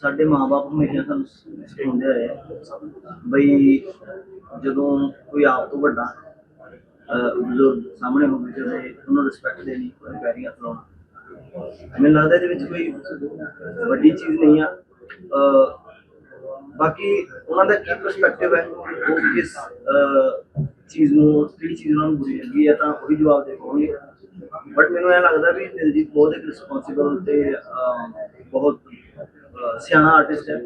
ਸਾਡੇ ਮਾਪੇ ਹਮੇਸ਼ਾ ਸਾਨੂੰ ਸਿਖਾਉਂਦੇ ਰਹੇ ਆ। ਬਈ ਜਦੋਂ ਕੋਈ ਆਪ ਤੋਂ ਵੱਡਾ ਬਜ਼ੁਰਗ ਸਾਹਮਣੇ ਹੋਵੇ, ਜਦੋਂ ਉਹਨੂੰ ਰਿਸਪੈਕਟ ਦੇਣੀ ਕੋਈ ਪੈਰੀ ਮੈਨੂੰ ਲੱਗਦਾ ਇਹਦੇ ਵਿੱਚ ਕੋਈ ਵੱਡੀ ਚੀਜ਼ ਨਹੀਂ ਆ। ਬਾਕੀ ਉਹਨਾਂ ਦਾ ਕੀ ਪਰਸਪੈਕਟਿਵ ਹੈ? ਉਹ ਕਿਸ ਚੀਜ਼ ਨੂੰ, ਕਿਹੜੀ ਚੀਜ਼ ਉਹਨਾਂ ਨੂੰ ਬੁਰੀ ਲੱਗੀ ਹੈ ਤਾਂ ਉਹ ਵੀ ਜਵਾਬ ਦੇ ਪਾਉਣਗੇ। ਬਟ ਮੈਨੂੰ ਇਹ ਲੱਗਦਾ ਵੀ ਦਿਲਜੀਤ ਬਹੁਤ ਇੱਕ ਰਿਸਪੌਂਸਿਬਲ ਤੇ ਬਹੁਤ ਸਿਆਣਾ ਆਰਟਿਸਟ ਹੈ।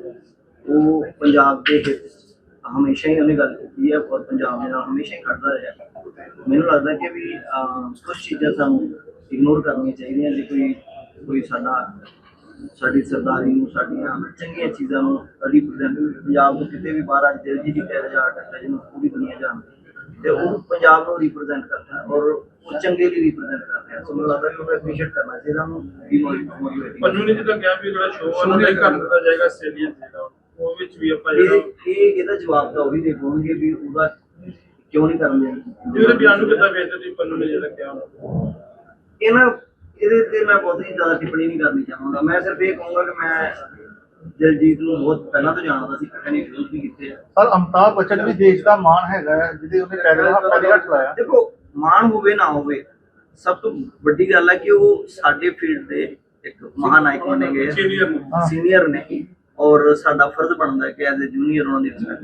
ਉਹ ਪੰਜਾਬ ਦੇ ਹਿੱਤ ਹਮੇਸ਼ਾ ਹੀ ਉਹਨੇ ਗੱਲ ਕੀਤੀ ਹੈ। ਔਰ ਪੰਜਾਬ ਦੇ ਨਾਲ ਹਮੇਸ਼ਾ ਹੀ ਖੜਦਾ ਰਿਹਾ। ਮੈਨੂੰ ਲੱਗਦਾ ਕਿ ਵੀ ਕੁਝ ਚੀਜ਼ਾਂ ਸਾਨੂੰ ਇਗਨੋਰ ਕਰਨੀਆਂ ਚਾਹੀਦੀਆਂ ਜੇ ਕੋਈ ਕੋਈ ਸਾਡਾ, ਸਾਡੀ ਸਰਦਾਰੀ ਨੂੰ, ਸਾਡੀਆਂ ਚੰਗੀਆਂ ਚੀਜ਼ਾਂ ਨੂੰ ਰਿਪਰੈਜ਼ੈਂਟ ਪੰਜਾਬ ਨੂੰ ਕਿਤੇ ਵੀ ਬਾਹਰ ਅੱਜ ਦਿਲਜੀਤ ਦੀ ਕਹਿ ਰਿਹਾ ਆਰਟਿਸਟ ਹੈ ਜਿਹਨੂੰ ਪੂਰੀ ਦੁਨੀਆ ਜਾਣਦੀ। ਹੈ। ਤੇ ਉਹ ਪੰਜਾਬ ਨੂੰ ਰਿਪਰੈਜ਼ੈਂਟ ਕਰਦਾ ਔਰ ਉਹ ਚੰਗੇ ਲਈ ਰਿਪਰੈਜ਼ੈਂਟ ਕਰਦਾ ਹੈ ਸੋ ਮੈਨੂੰ ਲੱਗਦਾ ਕਿ ਉਹਨੂੰ ਐਪਰੀਸ਼ੀਏਟ ਕਰਨਾ ਚਾਹੀਦਾ ਉਹਨੂੰ ਵੀ ਮੋਟੀਵੇਟ ਪੰਨੂ ਨੇ ਜਿੱਦਾਂ ਕਿਹਾ ਵੀ ਜਿਹੜਾ ਸ਼ੋਅ ਆ ਨਹੀਂ ਕਰ ਦਿੱਤਾ ਜਾਏਗਾ ਆਸਟ੍ਰੇਲੀਆ ਦਾ ਉਹ ਵਿੱਚ ਵੀ ਆਪਾਂ ਇਹ ਜਿਹੜਾ ਇਹ ਇਹਦਾ ਜਵਾਬ ਤਾਂ ਉਹੀ ਦੇ ਪਾਉਣਗੇ ਵੀ ਉਹਦਾ ਕਿਉਂ ਨਹੀਂ ਕਰਨ ਦੇ ਇਹਦੇ ਬਿਆਨ ਨੂੰ ਕਿੱਦਾਂ ਵੇਚਦੇ ਤੁਸੀਂ ਪੰਨੂ ਨੇ ਜਿਹੜਾ ਕਿਹਾ ਇਹ ਨਾ ਇਹਦੇ ਤੇ ਮੈਂ ਬਹੁਤ ਹੀ ਜ਼ਿਆਦਾ ਟਿੱਪਣੀ ਨਹੀਂ ਕਰਨੀ ਚਾਹਾਂਗਾ। ਮੈਂ ਸਿਰਫ ਇਹ ਕਹੂੰਗਾ ਕਿ ਮੈਂ ਦਿਲਜੀਤ ਨੂੰ ਬਹੁਤ ਪਹਿਲਾਂ ਤੋਂ ਜਾਣਦਾ ਸੀ ਇਕੱਠੇ ਨੇ ਵੀ ਕੀਤੇ ਆ। ਸਰ ਅਮਤਾਬ ਬੱਚਨ ਵੀ ਦੇਸ਼ ਦਾ ਮਾਣ ਹੈਗਾ ਜਿਹਦੇ ਉਹਨੇ ਪੈਦਲ ਹੱਥ ਪਹਿਲੇ ਹੱਥ ਲਾਇਆ ਦੇਖੋ ਮਾਣ ਹੋਵੇ ਨਾ ਹੋਵੇ ਸਭ ਤੋਂ ਵੱਡੀ ਗੱਲ ਹੈ ਕਿ ਉਹ ਸਾਡੇ ਫੀਲਡ ਦੇ ਇੱਕ ਮਹਾਨਾਇਕ ਬਣੇ ਗਏ ਸੀਨੀਅਰ ਨੂੰ। ਔਰ ਸਾਡਾ ਫਰਜ਼ ਬਣਦਾ ਹੈ ਕਿ ਐਜ਼ ਅ ਜੂਨੀਅਰ ਉਹਨਾਂ ਦੀ ਰਿਸਪੈਕਟ